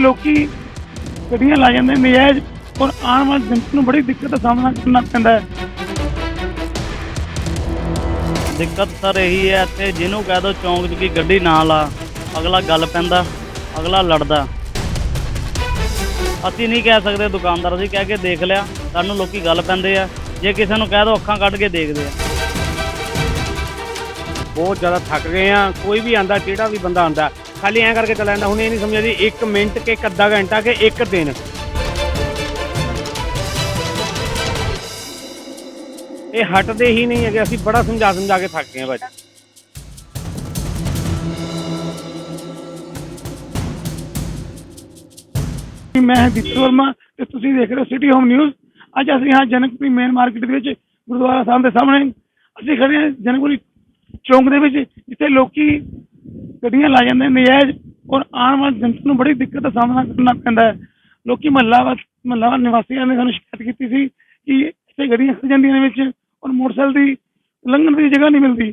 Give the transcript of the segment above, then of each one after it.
ਲੋਕੀ ਗੱਡੀਆਂ ਲਾ ਜਾਂਦੇ ਨੇ ਨਜਾਇਜ਼ ਔਰ ਆਉਣ ਵਾਲੀ ਜਨਤਾ ਨੂੰ ਬੜੀ ਦਿੱਕਤ ਦਾ ਸਾਹਮਣਾ ਕਰਨਾ ਪੈਂਦਾ ਹੈ। ਦਿੱਕਤ ਸਰ ਇਹੀ ਹੈ ਇੱਥੇ ਜਿਹਨੂੰ ਕਹਿ ਦੋ ਚੌਂਕ 'ਚ ਕਿ ਗੱਡੀ ਨਾ ਲਾ ਅਗਲਾ ਗੱਲ ਪੈਂਦਾ ਅਗਲਾ ਲੜਦਾ। ਅਸੀਂ ਨਹੀਂ ਕਹਿ ਸਕਦੇ ਦੁਕਾਨਦਾਰ ਅਸੀਂ ਕਹਿ ਕੇ ਦੇਖ ਲਿਆ ਸਾਨੂੰ ਲੋਕੀ ਗੱਲ ਪੈਂਦੇ ਆ ਜੇ ਕਿਸੇ ਨੂੰ ਕਹਿ ਦੋ ਅੱਖਾਂ ਕੱਢ ਕੇ ਦੇਖਦੇ ਆ। ਬਹੁਤ ਜ਼ਿਆਦਾ ਥੱਕ ਗਏ ਆ ਕੋਈ ਵੀ ਆਂਦਾ ਜਿਹੜਾ ਵੀ ਬੰਦਾ ਆਂਦਾ ਖਾਲੀ ਐਂ ਕਰਕੇ ਚਲਾ ਜਾਂਦਾ। ਹੁਣ ਇਹ ਨਹੀਂ ਸਮਝਿਆ ਜੀ 1 ਮਿੰਟ ਕੇ ਇੱਕ ਅੱਧਾ ਘੰਟਾ ਕਿ ਇੱਕ ਦਿਨ। ਇਹ ਹਟਦੇ ਹੀ ਨਹੀਂ ਹੈਗੇ, ਅਸੀਂ ਬੜਾ ਸਮਝਾ ਸਮਝਾ ਕੇ ਥੱਕ ਗਏ ਭਾਜੀ। ਮੈਂ ਦੀਪਕ ਵਰਮਾ ਤੇ ਤੁਸੀਂ ਦੇਖ ਰਹੇ ਹੋ ਸਿਟੀ ਹੋਮ ਨਿਊਜ਼ ਅੱਜ ਅਸੀਂ ਹਾਂ ਜਨਕਪੁਰੀ ਮੇਨ ਮਾਰਕੀਟ ਦੇ ਵਿੱਚ ਗੁਰਦੁਆਰਾ ਸਾਹਿਬ ਦੇ ਸਾਹਮਣੇ। ਅਸੀਂ ਖੜੇ ਹਾਂ ਜਨਕਪੁਰੀ ਚੌਂਕ ਦੇ ਵਿੱਚ, ਜਿੱਥੇ ਲੋਕੀ ਗੱਡੀਆਂ ਲਾ ਜਾਂਦੇ ਨਜਾਇਜ਼ ਔਰ ਆਉਣ ਵਾਲੀ ਜਨਤਾ ਨੂੰ ਬੜੀ ਦਿੱਕਤ ਦਾ ਸਾਹਮਣਾ ਕਰਨਾ ਪੈਂਦਾ ਹੈ। ਲੋਕੀ ਮਹੱਲਾ ਵਾ ਮਹੱਲਾ ਨਿਵਾਸੀਆਂ ਨੇ ਸਾਨੂੰ ਸ਼ਿਕਾਇਤ ਕੀਤੀ ਸੀ ਕਿ ਇੱਥੇ ਗੱਡੀਆਂ ਖੜ ਜਾਂਦੀਆਂ ਨੇ ਵਿੱਚ, ਔਰ ਮੋਟਰਸਾਈਕਲ ਦੀ ਲੰਘਣ ਦੀ ਜਗ੍ਹਾ ਨਹੀਂ ਮਿਲਦੀ।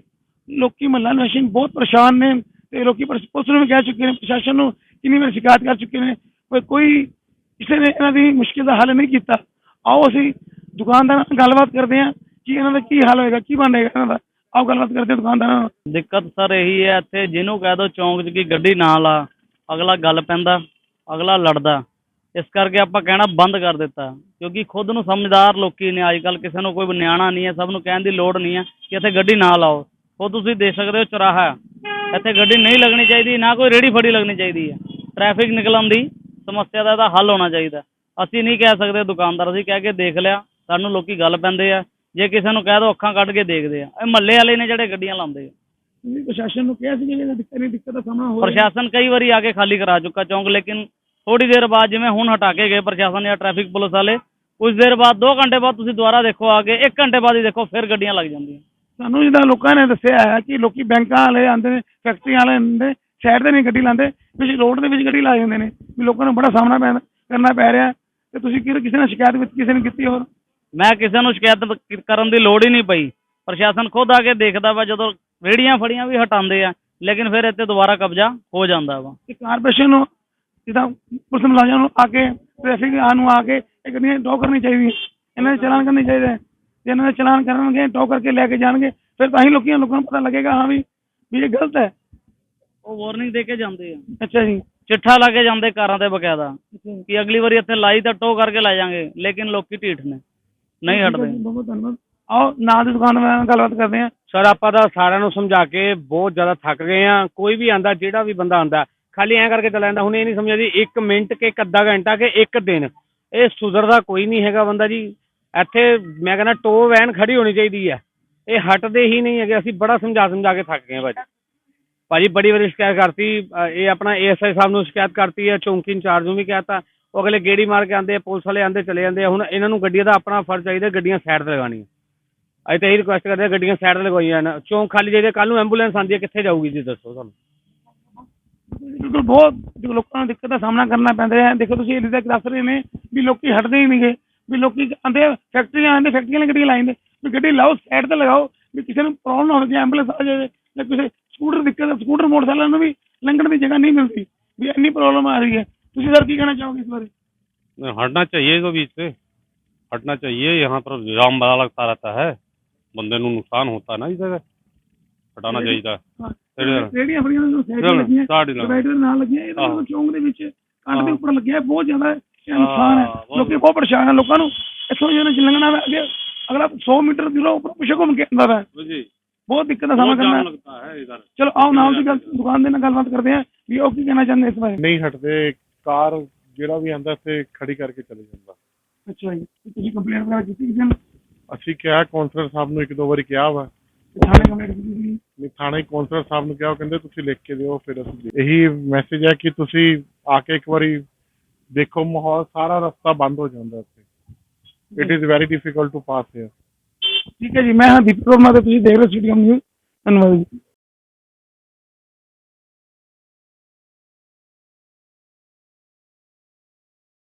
ਲੋਕੀ ਮਹੱਲਾ ਨਿਵਾਸੀ ਬਹੁਤ ਪਰੇਸ਼ਾਨ ਨੇ ਤੇ ਲੋਕੀ ਪੁਲਿਸ ਪੁਲਿਸ ਨੂੰ ਵੀ ਕਹਿ ਚੁੱਕੇ ਨੇ, ਪ੍ਰਸ਼ਾਸਨ ਨੂੰ ਕਿੰਨੀ ਵਾਰ ਸ਼ਿਕਾਇਤ ਕਰ ਚੁੱਕੇ ਨੇ, ਪਰ ਕੋਈ ਕਿਸੇ ਨੇ ਇਹਨਾਂ ਦੀ ਮੁਸ਼ਕਿਲ ਦਾ ਹੱਲ ਨਹੀਂ ਕੀਤਾ। ਆਓ ਅਸੀਂ ਦੁਕਾਨਦਾਰਾਂ ਨਾਲ ਗੱਲਬਾਤ ਕਰਦੇ ਹਾਂ ਕਿ ਇਹਨਾਂ ਦਾ ਕੀ ਹੱਲ ਹੋਏਗਾ, ਕੀ ਬਣੇਗਾ ਇਹਨਾਂ ਦਾ। ਆਓ ਗੱਲਬਾਤ ਕਰਦੇ ਹਾਂ ਦੁਕਾਨਦਾਰਾਂ ਨਾਲ। ਦਿੱਕਤ ਸਰ ਇਹੀ ਹੈ, ਇੱਥੇ ਜਿਹਨੂੰ ਕਹਿ ਦੋ ਚੌਂਕ 'ਚ ਕਿ ਗੱਡੀ ਨਾ ਲਾ ਅਗਲਾ ਗੱਲ ਪੈਂਦਾ, ਅਗਲਾ ਲੜਦਾ। ਇਸ ਕਰਕੇ ਆਪਾਂ ਕਹਿਣਾ ਬੰਦ ਕਰ ਦਿੱਤਾ, ਕਿਉਂਕਿ ਖੁਦ ਨੂੰ ਸਮਝਦਾਰ ਲੋਕੀ ਨੇ ਅੱਜ ਕੱਲ ਕਿਸੇ ਨੂੰ ਕੋਈ ਨਿਆਣਾ ਨਹੀਂ ਹੈ, ਸਭ ਨੂੰ ਕਹਿਣ ਦੀ ਲੋੜ ਨਹੀਂ ਹੈ ਕਿ ਇੱਥੇ ਗੱਡੀ ਨਾ ਲਾਓ ਉਹ ਤੁਸੀਂ ਦੇਖ ਸਕਦੇ ਹੋ ਚੁਰਾਹਾ, ਇੱਥੇ ਗੱਡੀ ਨਹੀਂ ਲੱਗਣੀ ਚਾਹੀਦੀ, ਨਾ ਕੋਈ ਰੇੜੀ ਫੜੀ ਲੱਗਣੀ ਚਾਹੀਦੀ ਹੈ। ਟ੍ਰੈਫਿਕ ਨਿਕਲਣ ਦੀ ਸਮੱਸਿਆ ਦਾ ਇਹਦਾ ਹੱਲ ਹੋਣਾ ਚਾਹੀਦਾ। ਅਸੀਂ ਨਹੀਂ ਕਹਿ ਸਕਦੇ, ਦੁਕਾਨਦਾਰ ਅਸੀਂ ਕਹਿ ਕੇ ਦੇਖ ਲਿਆ, ਸਾਨੂੰ ਲੋਕੀ ਗੱਲ ਪੈਂਦੇ ਆ ਜੇ ਕਿਸੇ ਨੂੰ ਕਹਿ ਦੋ ਅੱਖਾਂ ਕੱਢ ਕੇ ਦੇਖਦੇ ਆ। ਇਹ ਮਹੱਲੇ ਵਾਲੇ ਨੇ ਜਿਹੜੇ ਗੱਡੀਆਂ ਲਾਉਂਦੇ ਆ। ਤੁਸੀਂ ਪ੍ਰਸ਼ਾਸਨ ਨੂੰ ਕਿਹਾ ਸੀ ਕਿ ਇਹਨਾਂ ਦਿੱਕਤ ਨਹੀਂ ਦਿੱਕਤ ਦਾ ਸਾਹਮਣਾ ਹੋ ਰਿਹਾ। ਪ੍ਰਸ਼ਾਸਨ ਕਈ ਵਾਰੀ ਆ ਕੇ ਖਾਲੀ ਕਰਾ ਚੁੱਕਾ ਚੌਂਕ ਲੇਕਿਨ ਥੋੜੀ ਦੇਰ ਬਾਅਦ ਜਿਵੇਂ ਹੁਣ ਹਟਾ ਕੇ ਗਏ ਪ੍ਰਸ਼ਾਸਨ ਜਾਂ ਟ੍ਰੈਫਿਕ ਪੁਲਿਸ ਵਾਲੇ ਕੁਝ ਦੇਰ ਬਾਅਦ 2 ਘੰਟੇ ਬਾਅਦ ਤੁਸੀਂ ਦੁਬਾਰਾ ਦੇਖੋ ਆ ਕੇ 1 ਘੰਟੇ ਬਾਅਦ ਹੀ ਦੇਖੋ ਫਿਰ ਗੱਡੀਆਂ ਲੱਗ ਜਾਂਦੀਆਂ। ਸਾਨੂੰ ਜਿੱਦਾਂ ਲੋਕਾਂ ਨੇ ਦੱਸਿਆ ਹੈ ਕਿ ਲੋਕੀ ਬੈਂਕਾਂ ਵਾਲੇ ਆਉਂਦੇ ਨੇ ਫੈਕਟਰੀਆਂ ਵਾਲੇ ਆਉਂਦੇ ਸਾਈਡ ਤੇ ਨਹੀਂ ਗੱਡੀ ਲਾਉਂਦੇ ਵਿੱਚ ਰੋਡ ਦੇ ਵਿੱਚ ਗੱਡੀ ਲਾ ਜਾਂਦੇ ਨੇ ਵੀ ਲੋਕਾਂ ਨੂੰ ਬੜਾ ਸਾਹਮਣਾ ਪੈਣਾ ਕਰਨਾ ਪੈ ਰਿਹਾ ਤੇ ਤੁਸੀਂ ਕਿਸੇ ਨੇ ਸ਼ਿਕਾਇਤ ਵਿੱਚ ਕਿਸੇ ਨੇ ਕੀਤੀ ਹੋਰ? ਮੈਂ ਕਿਸੇ ਨੂੰ ਸ਼ਿਕਾਇਤ ਕਰਨ ਦੀ ਲੋੜ ਹੀ ਨਹੀਂ ਪਈ। ਪ੍ਰਸ਼ਾਸਨ ਖੁਦ ਆ ਕੇ ਦੇਖਦਾ ਵਾ ਜਦੋਂ ਰੇੜੀਆਂ ਫੜੀਆਂ ਵੀ ਹਟਾਉਂਦੇ ਆ ਲੇਕਿਨ ਫਿਰ ਇੱਥੇ ਦੁਬਾਰਾ ਕਬਜ਼ਾ ਹੋ ਜਾਂਦਾ ਵਾ। ਕਿ ਕਾਰਪੋਰੇਸ਼ਨ ਨੂੰ ਜਿੱਦਾਂ ਪੁਲਿਸ ਮੁਲਾਜ਼ਮਾਂ ਨੂੰ ਆ ਕੇ ਟ੍ਰੈਫਿਕ ਆ ਨੂੰ ਆ ਕੇ ਇਹ ਗੱਡੀਆਂ ਟੋ ਕਰਨੀ ਚਾਹੀਦੀ ਇਹਨਾਂ ਦੇ ਚਲਾਨ ਕਰਨੇ ਚਾਹੀਦੇ। ਜੇ ਇਹਨਾਂ ਦੇ ਚਲਾਨ ਕਰਨਗੇ ਟੋ ਕਰਕੇ ਲੈ ਕੇ ਜਾਣਗੇ ਫਿਰ ਤਾਂ ਹੀ ਲੋਕਾਂ ਲੋਕਾਂ ਨੂੰ ਪਤਾ ਲੱਗੇਗਾ ਹਾਂ ਵੀ ਵੀ ਇਹ ਗਲਤ ਹੈ। ਉਹ ਵਾਰਨਿੰਗ ਦੇ ਕੇ ਜਾਂਦੇ ਆ। ਅੱਛਾ ਜੀ। ਚਿੱਠਾ ਲਾ ਕੇ ਜਾਂਦੇ ਕਾਰਾਂ ਤੇ ਬਕਾਇਦਾ ਕਿ ਅਗਲੀ ਵਾਰੀ ਇੱਥੇ ਲਾਈ ਤਾਂ ਟੋ ਕਰਕੇ ਲੈ ਜਾਾਂਗੇ ਲੇਕਿਨ ਲੋਕੀ ਢੀਠ ਨੇ। ਨਹੀਂ ਹਟਦੇ। ਬਹੁਤ ਧੰਨਵਾਦ। ਆਓ ਦੀ ਦੁਕਾਨ ਨਾਲ ਗੱਲਬਾਤ ਕਰਦੇ ਹਾਂ। ਸਰ ਆਪਾਂ ਤਾਂ ਸਾਰਿਆਂ ਨੂੰ ਸਮਝਾ ਕੇ ਬਹੁਤ ਜ਼ਿਆਦਾ ਥੱਕ ਗਏ ਆ ਕੋਈ ਵੀ ਆਂਦਾ ਜਿਹੜਾ ਵੀ ਬੰਦਾ ਆਂਦਾ ਖਾਲੀ ਐਂ ਕਰਕੇ ਚਲਾ ਜਾਂਦਾ। ਹੁਣ ਇਹ ਨਹੀਂ ਸਮਝਿਆ ਜੀ 1 ਮਿੰਟ ਕਿ ਇੱਕ ਅੱਧਾ ਘੰਟਾ ਕਿ ਇੱਕ ਦਿਨ। ਇਹ ਸੁਧਰਦਾ ਕੋਈ ਨਹੀਂ ਹੈਗਾ ਬੰਦਾ ਜੀ। ਇੱਥੇ ਮੈਂ ਕਹਿੰਦਾ ਟੋ ਵੈਨ ਖੜੀ ਹੋਣੀ ਚਾਹੀਦੀ ਹੈ ਇਹ ਹਟਦੇ ਹੀ ਨਹੀਂ ਹੈਗੇ। ਅਸੀਂ ਬੜਾ ਸਮਝਾ ਸਮਝਾ ਕੇ ਥੱਕ ਗਏ ਭਾਜੀ। ਭਾਜੀ ਬੜੀ ਵਾਰੀ ਸ਼ਿਕਾਇਤ ਕਰਤੀ। ਅ, ਇਹ ਆਪਣਾ ਏਐਸਆਈ ਸਾਹਿਬ ਨੂੰ ਸ਼ਿਕਾਇਤ ਕਰਤੀ ਹੈ ਚੌਂਕੀ ਇੰਚਾਰਜ ਨੂੰ ਵੀ ਕਹਿਤਾ। ਉਹ ਅਗਲੇ ਗੇੜੀ ਮਾਰ ਕੇ ਆਂਦੇ ਪੁਲਿਸ ਵਾਲੇ ਆਂਦੇ ਚਲੇ ਜਾਂਦੇ ਆ। ਹੁਣ ਇਹਨਾਂ ਨੂੰ ਗੱਡੀਆਂ ਦਾ ਆਪਣਾ ਫਰਜ਼ ਚਾਹੀਦਾ, ਗੱਡੀਆਂ ਸਾਈਡ ਤੇ ਲਗਾਉਣੀਆਂ। ਅਸੀਂ ਤਾਂ ਇਹੀ ਰਿਕੁਐਸਟ ਕਰਦੇ ਹਾਂ, ਗੱਡੀਆਂ ਸਾਈਡ ਤੇ ਲਗਵਾਈਆਂ ਜਾਣ ਚੌਂਕ ਖਾਲੀ ਚਾਹੀਦੇ ਕੱਲ ਨੂੰ ਐਂਬੂਲੈਂਸ ਆਂਦੀ ਹੈ, ਕਿੱਥੇ ਜਾਊਗੀ ਜੀ, ਦੱਸੋ ਸਾਨੂੰ। ਬਿਲਕੁਲ ਬਹੁਤ ਲੋਕਾਂ ਨੂੰ ਦਿੱਕਤ ਦਾ ਸਾਹਮਣਾ ਕਰਨਾ ਪੈਂਦਾ ਹੈ। ਦੇਖੋ ਤੁਸੀਂ ਇਹਦੇ ਤੱਕ ਦੱਸ ਰਹੇ ਨੇ ਵੀ ਲੋਕੀ ਹਟਦੇ ਹੀ ਨਹੀਂਗੇ ਵੀ ਲੋਕੀ ਆਂਦੇ ਫੈਕਟਰੀਆਂ ਆਂਦੇ ਫੈਕਟਰੀਆਂ ਵਾਲੀ ਗੱਡੀਆਂ ਲਾਈਂਦੇ। ਵੀ ਗੱਡੀ ਲਾਓ, ਸਾਈਡ ਤੇ ਲਗਾਓ, ਵੀ ਕਿਸੇ ਨੂੰ ਪ੍ਰੋਬਲਮ ਨਾ ਹੋਵੇ ਐਂਬੂਲੈਂਸ ਆ ਜਾਵੇ ਜਾਂ ਕਿਸੇ ਸਕੂਟਰ ਦਿੱਕਤ ਸਕੂਟਰ ਮੋਟਰਸਾਈਕਲ ਨੂੰ ਵੀ ਲੰਘਣ ਦੀ ਜਗ੍ਹਾ ਨਹੀਂ ਮਿਲਦੀ। ਵੀ ਇੰਨੀ ਪ੍ਰੋਬਲਮ ਆ ਰਹੀ ਹੈ। ਤੁਸੀਂ ਸਰ ਕੀ ਕਹਿਣਾ ਚਾਹੋਗੇ ਇਸ ਬਾਰੇ हटना चाहिए इसको बीच से हटना चाहिए यहाँ पर जाम बड़ा लगता रहता है बंदे ਨੂੰ ਨੁਕਸਾਨ होता है ना इस जगह हटाना चाहिए ਹਾਂ ਰੇਹੜੀਆਂ- ਰੇੜੀਆਂ ਫੜੀਆਂ ਨੂੰ ਸਾਈਡ ਤੇ ਚਲੋ, ਲੱਗੀਆਂ ਸਾਈਡ ਹੀ ਲੱਗ- ਡਿਵਾਈਡਰ ਨਾਲ ਲੱਗੀਆਂ ਇਹਦਾ ਆਹੋ। ਚੌਂਕ ਦੇ ਵਿੱਚ ਕੰਧ ਦੇ ਹਾਂ। ਉੱਪਰ ਲੱਗਿਆ ਹੈ, ਬਹੁਤ ਜ਼ਿਆਦਾ ਇਹ ਨੁਕਸਾਨ ਹੈ ਹਾਂ, ਬਹੁਤ- ਲੋਕੀ ਬਹੁਤ ਪਰੇਸ਼ਾਨ ਹੈ ਲੋਕਾਂ ਨੂੰ ਇੱਥੋਂ ਜਿਹਨਾਂ ਚ ਲੰਘਣਾ ਹੈ ਅੱਗੇ ਅਗਲਾ 100 ਮੀਟਰ ਦੀ ਉੱਪਰ ਪਿੱਛੇ ਘੁੰਮ ਕੇ ਆਉਂਦਾ ਹੈ जी ਬਹੁਤ ਦਿੱਕਤ ਦਾ ਸਾਹਮਣਾ बहुत ਕਰਨਾ जाम ਹੈ लगता है इधर ਚਲੋ ਆਓ ਨਾਲ ਦੀ ਗੱਲ ਦੁਕਾਨ ਦੇ ਨਾਲ ਗੱਲਬਾਤ ਕਰਦੇ ਹਾਂ ਵੀ ਉਹ ਕੀ ਕਹਿਣਾ ਚਾਹੁੰਦੇ ਇਸ ਬਾਰੇ ਨਹੀਂ ਹਟਦੇ ਕਾਰ ਜਿਹੜਾ ਵੀ ਆਂਦਾ ਤੇ ਖੜੀ ਕਰਕੇ ਚਲੇ ਜਾਂਦਾ। ਅੱਛਾ ਜੀ ਤੇ ਤੁਸੀਂ ਕੰਪਲੇਂਟ ਵਗੈਰਾ ਕੀਤੀ ਕਿਸੇ ਨੂੰ? ਅਸੀਂ ਕਿਹਾ ਕੌਂਸਲਰ ਸਾਹਿਬ ਨੂੰ ਇੱਕ ਦੋ ਵਾਰੀ ਕਿਹਾ ਵਾ। ਤੇ ਥਾਣੇ ਕੰਪਲੇਂਟ ਕੀਤੀ ਸੀ ਨਹੀਂ ਥਾਣੇ ਕੌਂਸਲਰ ਸਾਹਿਬ ਨੂੰ ਕਿਹਾ ਉਹ ਕਹਿੰਦੇ ਤੁਸੀਂ ਲਿਖ ਕੇ ਦਿਓ ਫਿਰ ਅਸੀਂ ਦੇ- ਇਹੀ ਮੈਸੇਜ ਹੈ ਕਿ ਤੁਸੀਂ ਆ ਕੇ ਇੱਕ ਵਾਰੀ ਦੇਖੋ ਮਾਹੌਲ ਸਾਰਾ ਰਸਤਾ ਬੰਦ ਹੋ ਜਾਂਦਾ ਇੱਥੇ। It is very difficult to pass here ਠੀਕ ਹੈ ਜੀ ਮੈਂ ਹਾਂ ਦੀਪਕ ਵਰਮਾ ਤੇ ਤੁਸੀਂ ਦੇਖ ਰਹੇ ਹੋ ਸਿਟੀ ਨਿਊਜ਼ ਧੰਨਵਾਦ ਜੀ।